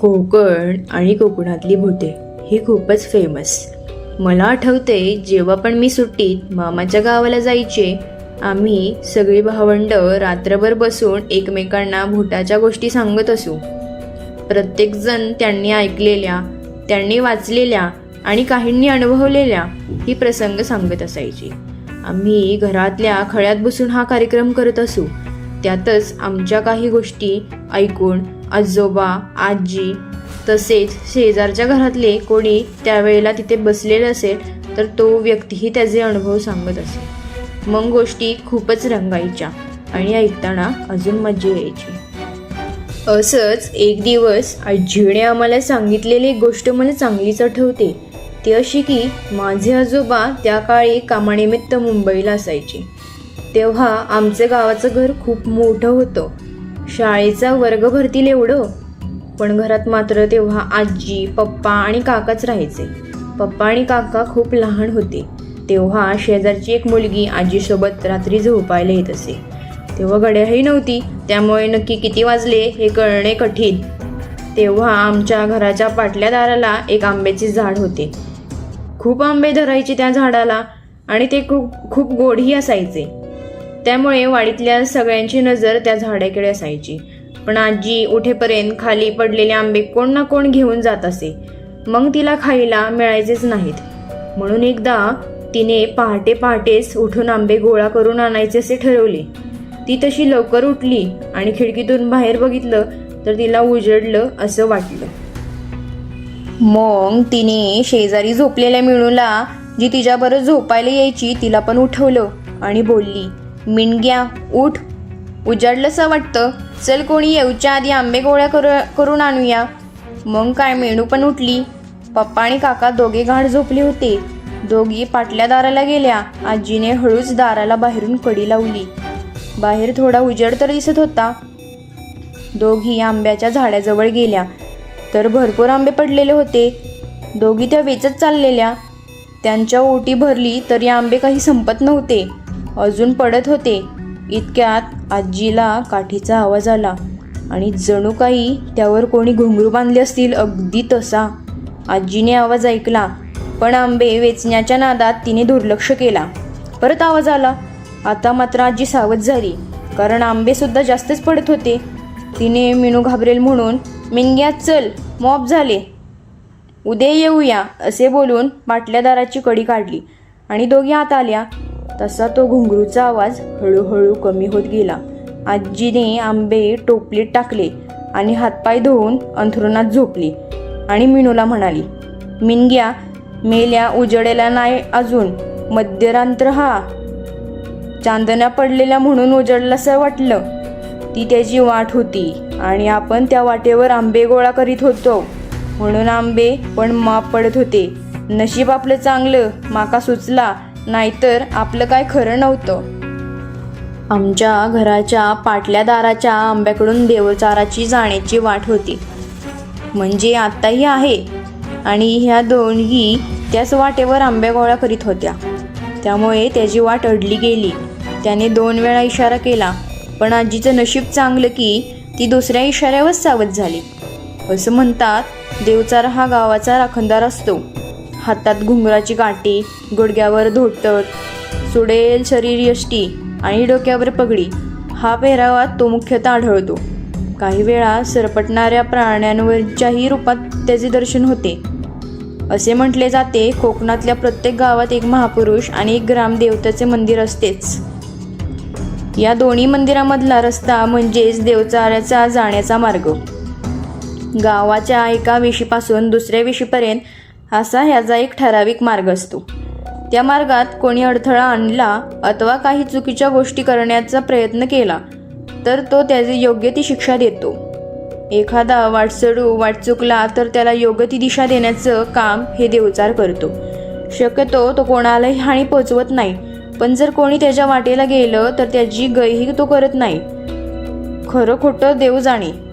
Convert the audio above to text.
कोकण आणि कोकणातली भूते. ही खूपच फेमस मला आठवते जेव्हा पण मी सुट्टीत मामाच्या गावाला जायचे आम्ही सगळी भावंड रात्रभर बसून एकमेकांना भूताच्या गोष्टी सांगत असू. प्रत्येकजण त्यांनी ऐकलेल्या त्यांनी वाचलेल्या आणि काहींनी अनुभवलेल्या ही प्रसंग सांगत असायची. आम्ही घरातल्या खळ्यात बसून हा कार्यक्रम करत असू. त्यातच आमच्या काही गोष्टी ऐकून आजोबा आजी तसेच शेजारच्या घरातले कोणी त्यावेळेला तिथे बसलेले असेल तर तो व्यक्तीही त्याचे अनुभव सांगत असे मग गोष्टी खूपच रंगायच्या आणि ऐकताना अजून मजा यायची. असंच एक दिवस आजीने आम्हाला सांगितलेली एक गोष्ट मला चांगलीच आठवते. ती अशी की माझे आजोबा त्या काळी कामानिमित्त मुंबईला असायचे. तेव्हा आमचं गावाचं घर खूप मोठं होतं. शाळेचा वर्ग भरतील एवढं? पण घरात मात्र तेव्हा आजी पप्पा आणि काकाच राहायचे. पप्पा आणि काका खूप लहान होते. तेव्हा शेजारची एक मुलगी आजीसोबत रात्री झोपायला येत असे. तेव्हा गड्याही नव्हती. त्यामुळे नक्की किती वाजले हे कळणे कठीण. तेव्हा आमच्या घराच्या पाटल्या दाराला एक आंब्याचे झाड होते. खूप आंबे धरायचे त्या झाडाला आणि ते खूप खूप गोडही असायचे. त्यामुळे वाडीतल्या सगळ्यांची नजर त्या झाडाकडे असायची. पण आजी उठेपर्यंत खाली पडलेले आंबे कोण ना कोण घेऊन जात असे. मग तिला खायला मिळायचेच नाहीत. म्हणून एकदा तिने पहाटे पहाटेच उठून आंबे गोळा करून आणायचे असे ठरवले. ती तशी लवकर उठली आणि खिडकीतून बाहेर बघितलं तर तिला उजडलं असं वाटलं. मग तिने शेजारी झोपलेल्या मिळूला जी तिच्याबरोबर झोपायला यायची तिला पण उठवलं आणि बोलली मिणग्या उठ. उजाडलंसं वाटतं. चल कोणी येऊच्या आधी आंबे गोळ्या करू करून आणूया. मग काय मेणू पण उठली. पप्पा आणि काका दोघे घाट झोपले होते. दोघी पाटल्या दाराला गेल्या. आजीने हळूच दाराला बाहेरून कडी लावली. बाहेर थोडा उजेड तर दिसत होता. दोघी आंब्याच्या झाडाजवळ गेल्या. तर भरपूर आंबे पडलेले होते. दोघी त्या वेचत चाललेल्या. त्यांच्या ओटी भरली तरी आंबे काही संपत नव्हते. अजून पडत होते. इतक्यात आजीला काठीचा आवाज आला. आणि जणू काही त्यावर कोणी घुंगरू बांधले असतील अगदी तसा. आजीने आवाज ऐकला पण आंबे वेचण्याच्या नादात तिने दुर्लक्ष केला. परत आवाज आला आता मात्र आजी सावध झाली कारण आंबेसुद्धा जास्तच पडत होते. तिने मिनू घाबरेल म्हणून मिनग्या चल मॉप झाले. उद्या येऊया असे बोलून बाटल्यादाराची कडी काढली. आणि दोघी आत आल्या. तसा तो घुंगरूचा आवाज हळूहळू कमी होत गेला. आजीने आंबे टोपलीत टाकले आणि हातपाय धुवून अंथरुणात झोपली. आणि मिनूला म्हणाली मिनग्या मेल्या उजडेला नाही अजून. मध्यरांत्र हा. चांदण्या पडलेल्या म्हणून उजडलंसं वाटलं. ती त्याची वाट होती आणि आपण त्या वाटेवर आंबे गोळा करीत होतो. म्हणून आंबे पण माप पडत होते. नशीब आपलं चांगलं माका सुचला. नाहीतर आपलं काय खरं नव्हतं. आमच्या घराच्या पाटल्या दाराच्या आंब्याकडून देवचाराची जाण्याची वाट होती. म्हणजे आत्ताही आहे आणि ह्या दोन्ही त्याच वाटेवर आंब्या गोळा करीत होत्या. त्यामुळे त्याची वाट अडली गेली. त्याने दोन वेळा इशारा केला पण आजीचं नशीब चांगलं की ती दुसऱ्या इशाऱ्यावर सावध झाली. असं म्हणतात देवचारा हा गावाचा राखणदार असतो. हातात घुंगराची काठी गुडघ्यावर धोतर सुडेल शरीर यष्टी आणि डोक्यावर पगडी हा पेहरावा तो मुख्यतः आढळतो. काही वेळा सरपटणाऱ्या प्राण्यांवरच्याही रूपात त्याचे दर्शन होते. असे म्हटले जाते कोकणातल्या प्रत्येक गावात एक महापुरुष आणि एक ग्रामदेवतेचे मंदिर असतेच. या दोन्ही मंदिरामधला रस्ता म्हणजेच देवचाऱ्याचा जाण्याचा मार्ग. गावाच्या एका विशीपासून दुसऱ्या विशीपर्यंत असा ह्याचा एक ठराविक मार्ग असतो. त्या मार्गात कोणी अडथळा आणला अथवा काही चुकीच्या गोष्टी करण्याचा प्रयत्न केला तर तो त्याची योग्य ती शिक्षा देतो. एखादा वाटसडू वाटचुकला तर त्याला योग्य ती दिशा देण्याचं काम हे देवचार करतो. शक्यतो तो कोणालाही हानी पोचवत नाही पण जर कोणी त्याच्या वाटेला गेलं तर त्याची गयही तो करत नाही. खरं खोटं देव जाणे